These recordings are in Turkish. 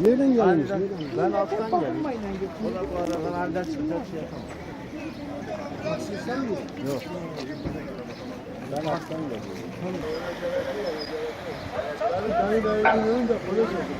Nereden gelmiş? Ben, Nereden? ben alttan geldim. O da bu aradan halden çıkacak şey yapamam. Sen mi? Yok. Ben alttan geldim. Dayı dayı dayı da polis oldu.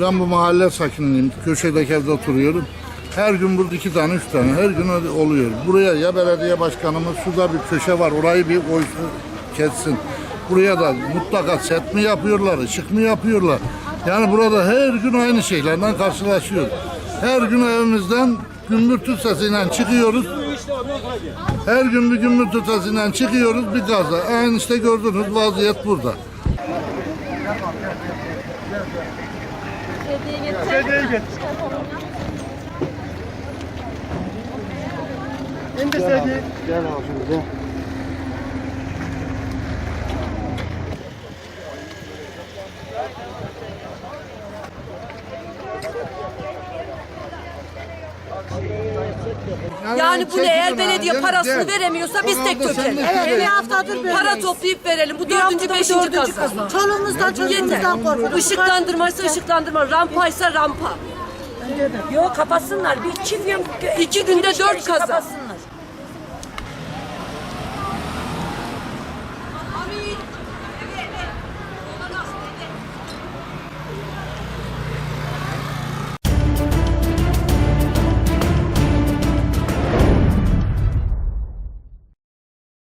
Ben bu mahalle sakiniyim. Köşedeki evde oturuyorum. Her gün burada iki tane, üç tane. Her gün oluyor. Buraya ya belediye başkanımız şurada bir köşe var. Orayı bir koysun, kessin. Buraya da mutlaka set mi yapıyorlar, ışık mı yapıyorlar? Yani burada her gün aynı şeylerden karşılaşıyoruz. Her gün evimizden gümbürtü sesiyle çıkıyoruz. Her gün bir gümbürtü sesiyle çıkıyoruz bir gaza. Aynı işte gördünüz vaziyet burada. Hediye getir. İndir sedyeyi. Gel abi gel. Yani bunu eğer belediye parasını veremiyorsa biz tek dökelim. söyle. Bir haftadır böyle. Para toplayıp verelim. Bu dördüncü, beşinci kazan. Çoluğumuzdan çocuğumuzdan korkuyoruz. Işıklandırmaysa ışıklandırma, rampaysa rampa. Yok kapatsınlar. Bir iki gün, iki günde dört kazan.